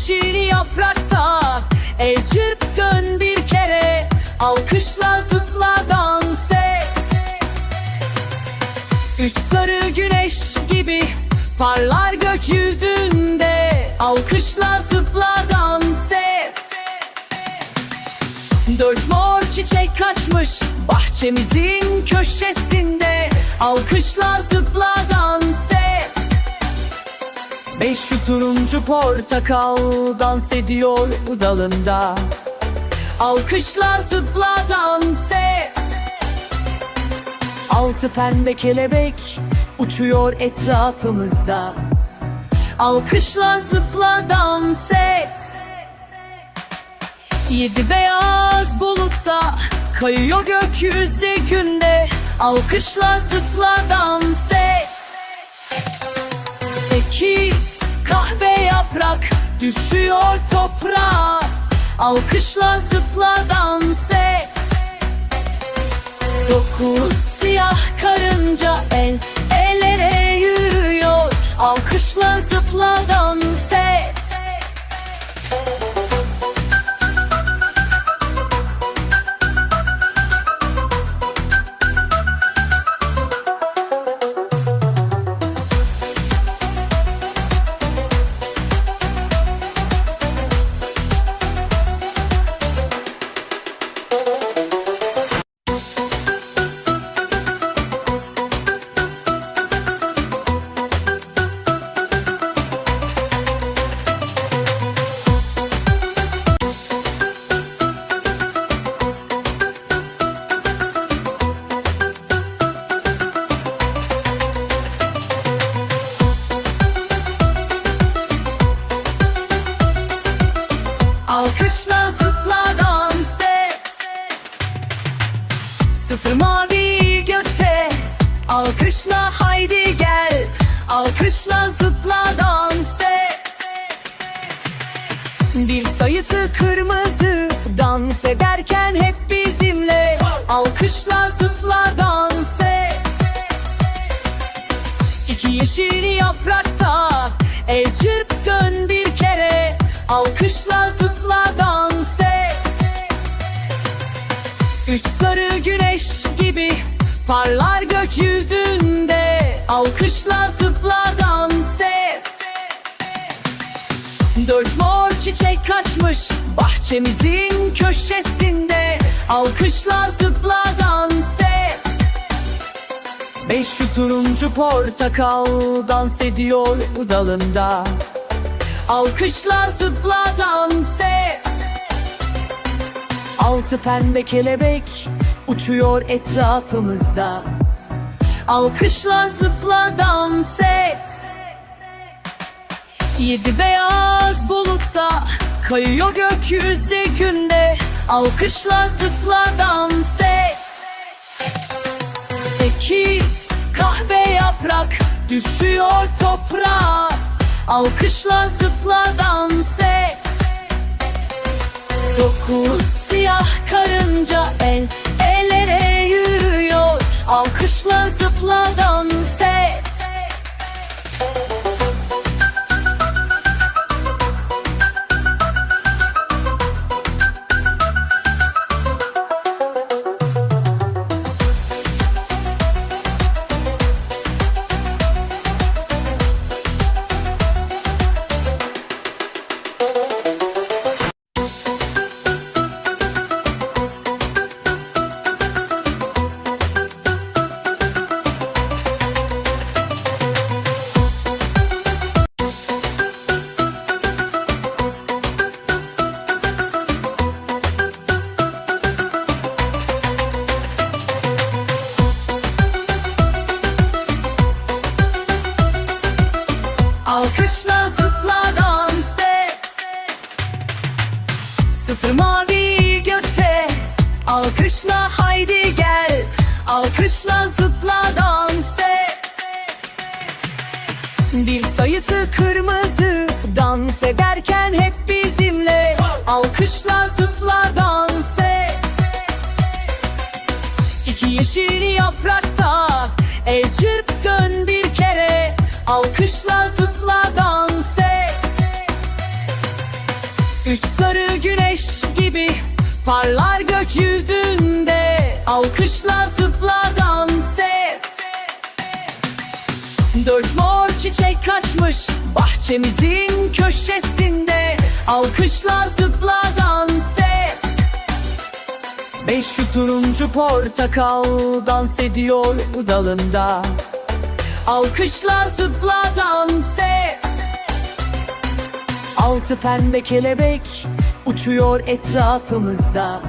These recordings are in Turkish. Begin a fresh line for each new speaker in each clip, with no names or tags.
yeşil yaprakta. El çırp dön bir kere Alkışla zıpla dans et. Üç sarı güneş gibi Parlar gökyüzünde. Alkışla zıpla dans et. Dört mor çiçek kaçmış Bahçemizin köşesinde. Alkışla zıpla dans et Beş şu turuncu portakal dans ediyor dalında. Alkışla zıpla dans et. Altı pembe kelebek uçuyor etrafımızda. Alkışla zıpla dans et. Yedi beyaz bulutta kayıyor gökyüzü günde. Alkışla zıpla dans et. Sekiz kahve yaprak düşüyor toprağa. Alkışla zıpla dans et Dokuz siyah karınca el elere yürüyor. Alkışla zıpla dans El çırp dön bir kere. Alkışla zıpla dans et. Üç sarı güneş gibi Parlar gökyüzünde. Alkışla zıpla dans et. Dört mor çiçek kaçmış Bahçemizin köşesinde. Alkışla zıpla dans Beş şu turuncu portakal dans ediyor dalında. Alkışla zıpla dans et. Altı pembe kelebek uçuyor etrafımızda. Alkışla zıpla dans et. Yedi beyaz bulutta kayıyor gökyüzü günde. Alkışla zıpla dans et. Sekiz kahve yaprak düşüyor toprağa. Alkışla zıpla dans et Dokuz siyah karınca el elere yürüyor. Alkışla zıpla dans İki yeşil yaprakta El çırp dön bir kere. Alkışla zıpla dans et. Üç sarı güneş gibi Parlar gökyüzünde. Alkışla zıpla dans et. Dört mor çiçek kaçmış Bahçemizin köşesinde. Alkışla zıpla dans et Beş şu turuncu portakal dans ediyor dalında. Alkışla zıpla dans et. Altı pembe kelebek uçuyor etrafımızda.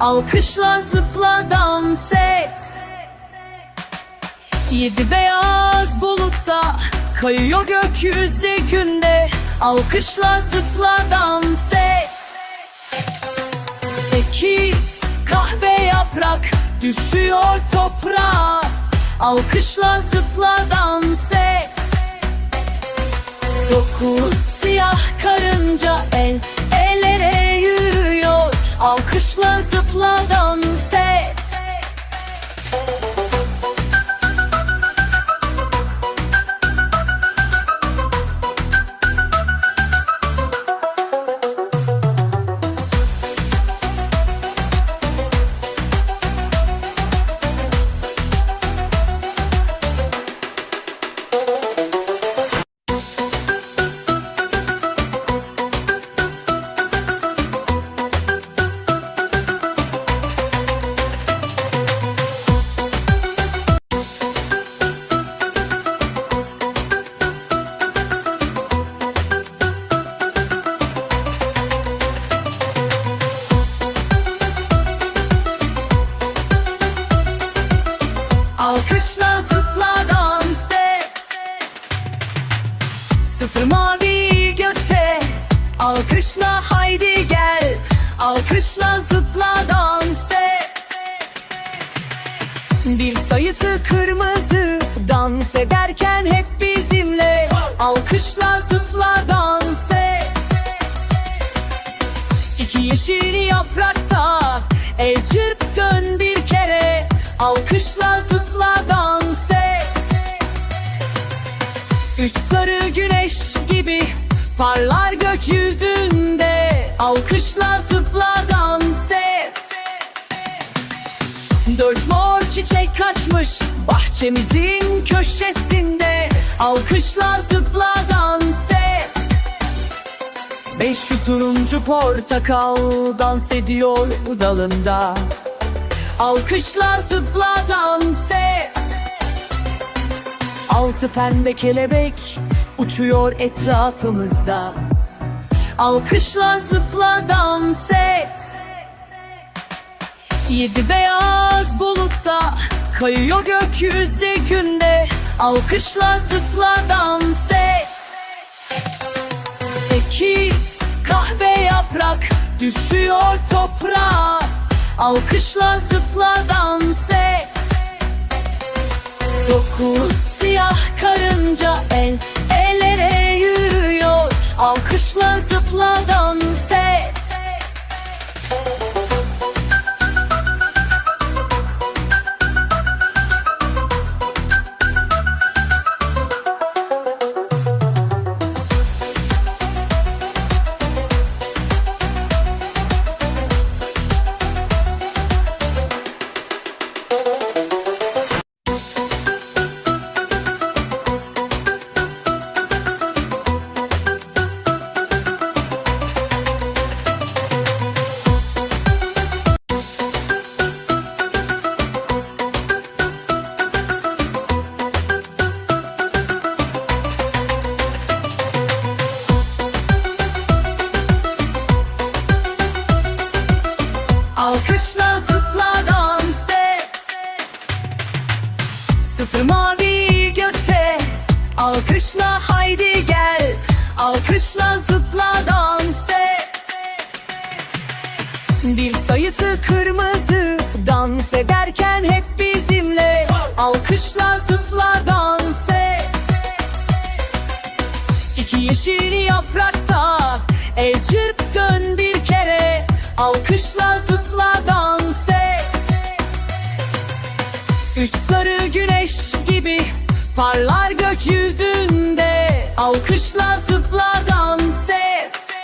Alkışla zıpla dans et. Yedi beyaz bulutta kayıyor gökyüzü günde. Alkışla zıpla dans et. Sekiz kahve yaprak düşüyor toprağa. Alkışla zıpla dans et Dokuz siyah karınca el elere yürüyor. Alkışla zıpla dans Dans ederken hep bizimle. Alkışla zıpla dans et. İki yeşil yaprakta El çırp dön bir kere. Alkışla zıpla dans et. Üç sarı güneş gibi Parlar gökyüzünde. Alkışla zıpla dans et. Dört mor çiçek kaçmış Bahçemizin köşesinde. Alkışla zıpla dans et. Beş şu turuncu portakal dans ediyor dalında Alkışla zıpla dans et. Altı pembe kelebek uçuyor etrafımızda. Alkışla zıpla dans et Yedi beyaz bulutta kayıyor gökyüzü günde. Alkışla zıpla dans et. Sekiz kahve yaprak düşüyor toprağa. Alkışla zıpla dans et. Dokuz siyah karınca el elere yürüyor. Alkışla zıpla dans El çırp dön bir kere Alkışla zıpla dans et. Üç sarı güneş gibi Parlar gökyüzünde Alkışla zıpla dans et.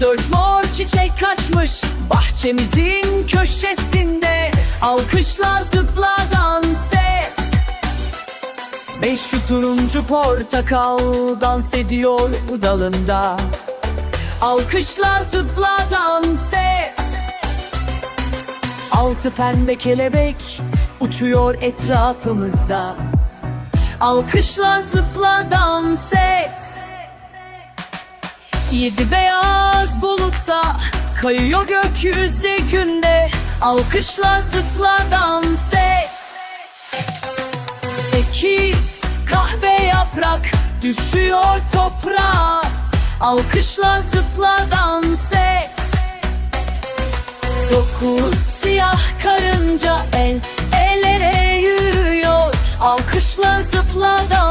Dört mor çiçek kaçmış Bahçemizin köşesinde Alkışla zıpla dans et Beş turuncu portakal Dans ediyor dalında Alkışla zıpla dans et. Altı pembe kelebek Uçuyor etrafımızda. Alkışla zıpla dans et. Yedi beyaz bulutta Kayıyor gökyüzü günde. Alkışla zıpla dans et. Sekiz Düşüyor toprağa Alkışla zıpla dans et Dokuz siyah karınca El elere yürüyor Alkışla zıpla dans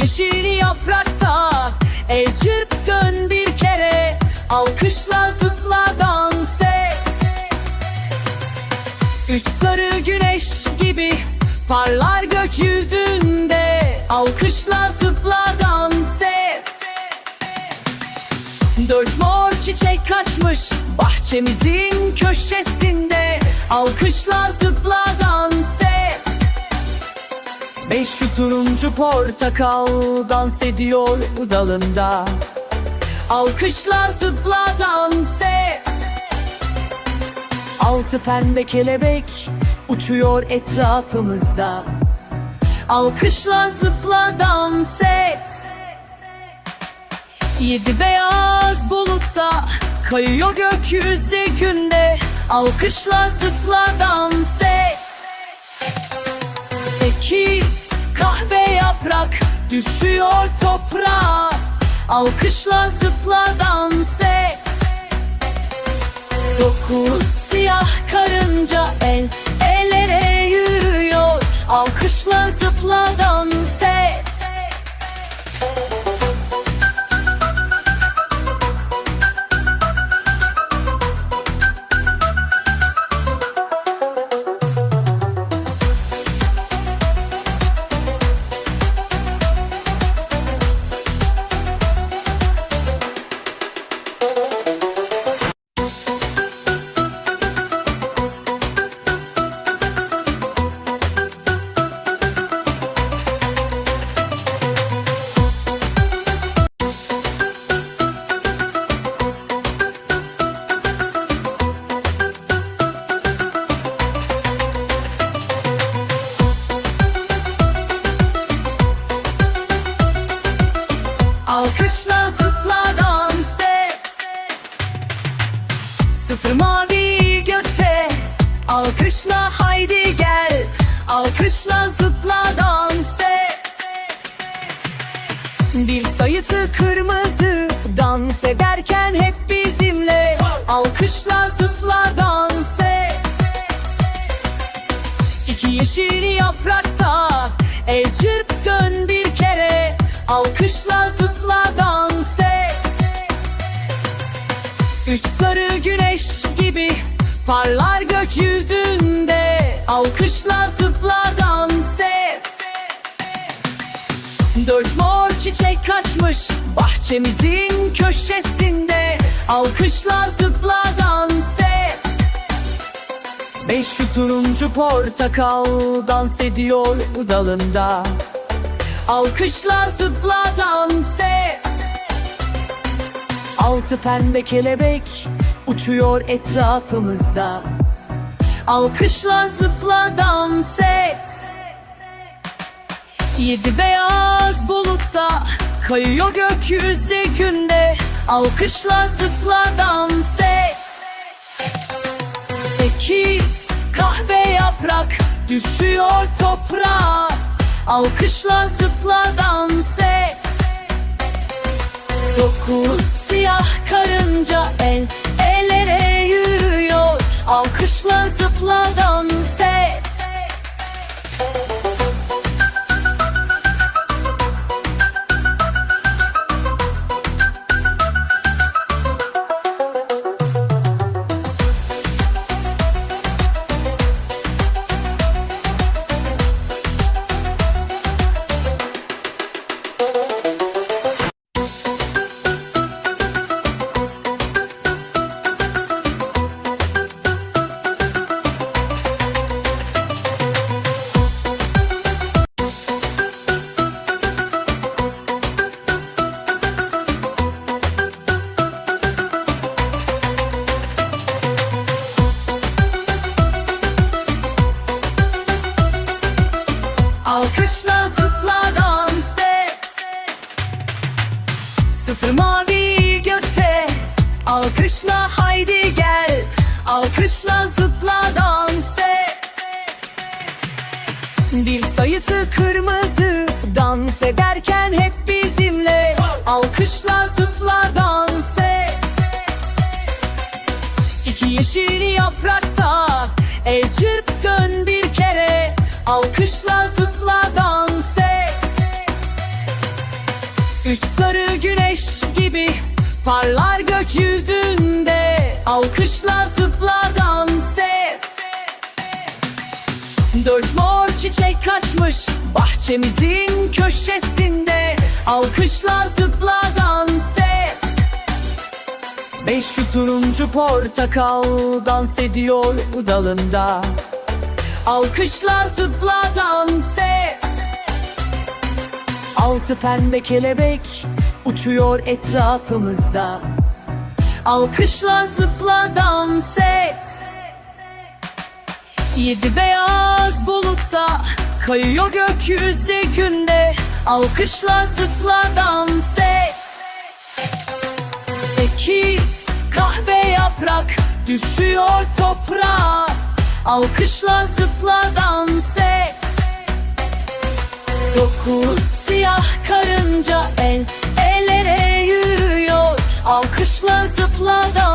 yeşil yaprakta. El çırp dön bir kere Alkışla zıpla dans et. Üç sarı güneş gibi Parlar gökyüzünde. Alkışla zıpla dans et. Dört mor çiçek kaçmış Bahçemizin köşesinde. Alkışla zıpla dans et Beş turuncu portakal dans ediyor dalında. Alkışla zıpla dans et. Altı pembe kelebek uçuyor etrafımızda. Alkışla zıpla dans et. Yedi beyaz bulutta kayıyor gökyüzü günde. Alkışla zıpla dans et. Sekiz kahve yaprak düşüyor toprağa. Alkışla zıpla dans et Dokuz siyah karınca el elere yürüyor. Alkışla zıpla dans et yeşil yaprakta El çırp dön bir kere. Alkışla zıpla dans et. Üç sarı güneş gibi Parlar gökyüzünde. Alkışla zıpla dans et. Dört mor çiçek kaçmış Bahçemizin köşesinde. Alkışla zıpla dans et Beş turuncu portakal Dans ediyor dalında. Alkışla zıpla dans et. Altı pembe kelebek Uçuyor etrafımızda. Alkışla zıpla dans et. Yedi beyaz bulutta Kayıyor gökyüzü günde. Alkışla zıpla dans et. Sekiz kahve yaprak Düşüyor toprağa. Alkışla zıpla dans et Dokuz siyah karınca El elere yürüyor. Alkışla zıpla yeşil yaprakta El çırp dön bir kere. Alkışla zıpla dans et. Üç sarı güneş gibi Parlar gökyüzünde. Alkışla zıpla dans et. Dört mor çiçek kaçmış Bahçemizin köşesinde. Alkışla zıpla dans et Beş şu turuncu portakal dans ediyor dalında Alkışla zıpla dans et. Altı pembe kelebek uçuyor etrafımızda. Alkışla zıpla dans et. Yedi beyaz bulutta kayıyor gökyüzü günde. Alkışla zıpla dans et. Sekiz kahve yaprak düşüyor toprağa. Alkışla zıpla dans et Dokuz siyah karınca el elere yürüyor. Alkışla zıpla dans